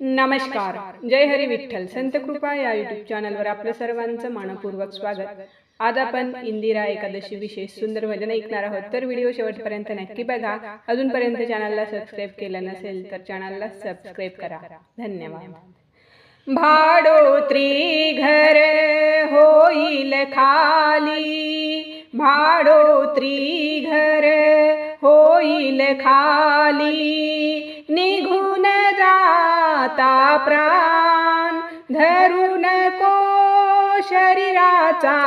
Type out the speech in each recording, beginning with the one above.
नमस्कार. जय हरी विठ्ठल. संत कृपा या युट्यूब चॅनलवर आपलं सर्वांचं मनपूर्वक स्वागत. आज आपण इंदिरा एकादशी विशेष सुंदर भजन ऐकणार आहोत. तर व्हिडिओ शेवटपर्यंत नक्की बघा. अजूनपर्यंत चॅनलला सबस्क्राईब केलं नसेल तर चॅनलला सबस्क्राईब करा. धन्यवाद. भाडोत्री घर होईल खाली. भाडो त्री घर होईल खाली निघून जाता प्राण धरू नको शरीराचा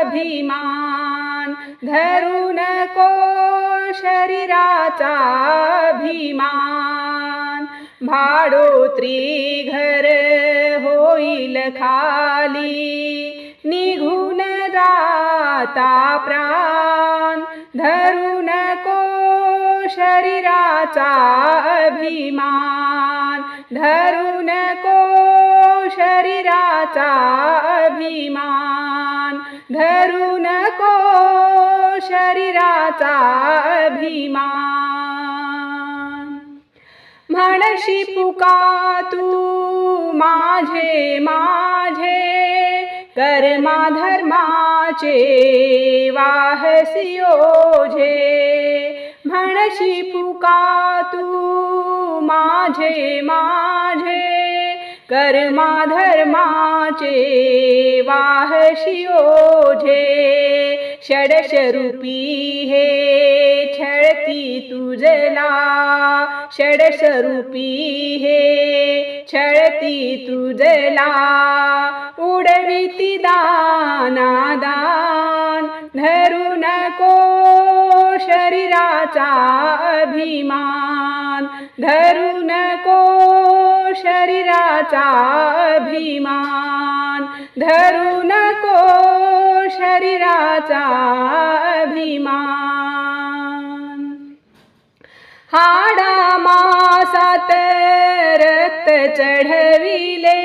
अभिमान धरू नको शरीराचा अभिमान भाडोत्री घर होईल खाली निघून जाता प्राण धरू नको शरीराचा अभिमान. धरू नको शरीराचा अभिमान. धरू नको शरीराचा अभिमान. म्हणशी पुका तू माझे माझे. कर्मा धर्माचे वाहसियोझे म्हणशी पुका तू माझे माझे कर्मा धर्माचे वाहशी ओझे षडशरूपी हे छळती तुझला षडस्वरूपी हे छळती तुझला. उडविती दानादान धरू नको शरीराचा अभिमान धरू नको शरीराचा अभिमान धरू नको शरीराचा अभिमान हाडा मासात रक्त चढविले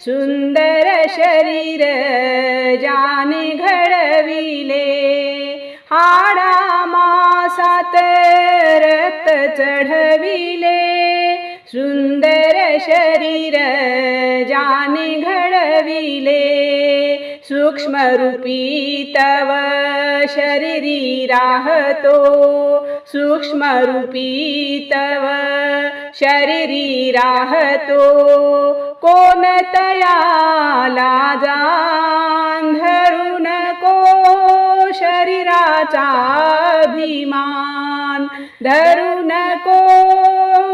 सुंदर शरीर जाने घडविले. हाडा मासात रत चढविले सुंदर शरीर जाने घडविले. सूक्ष्मरूपी तव शरीरी राहतो सूक्ष्मरूपी तव शरीरी राहतो. कोण तयाला जान धरू को शरीराचा अभिमान. धरू नको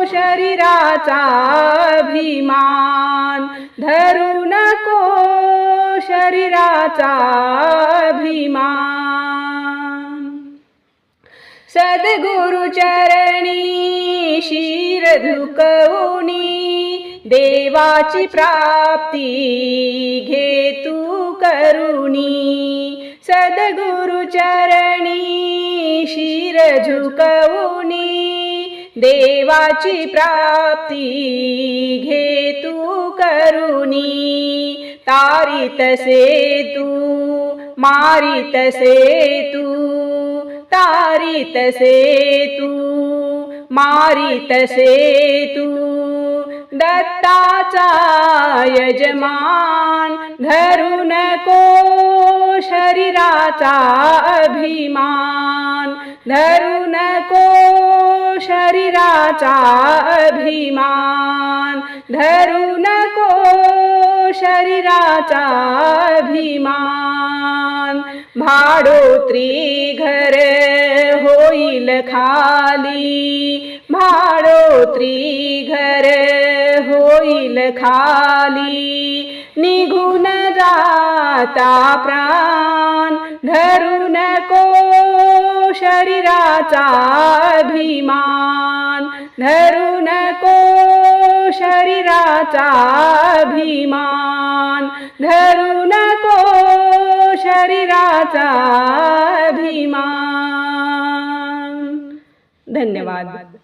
शरीराचा अभिमान. धरू नको शरीराचा अभिमान. सद्गुरु चरणी शिर झुकवणी देवाची प्राप्ती घे तू करुणी. सद्गुरु चरणी शिर देवाची प्राप्ती घे तू करुणी. तारित से तू मारित से तू तारित तू मारित से तू. दत्ताचा यजमान घरून को शरीराचा अभिमान. धरू नको शरीराचा अभिमान. धरू नको शरीराचा अभिमान. भाडोत्री घर होईल खाली. भाडोत्री घर होईल खाली निघून जाता प्राण धरून नको शरीराचा अभिमान धरून नको शरीराचा अभिमान धरून नको शरीराचा अभिमान। धन्यवाद।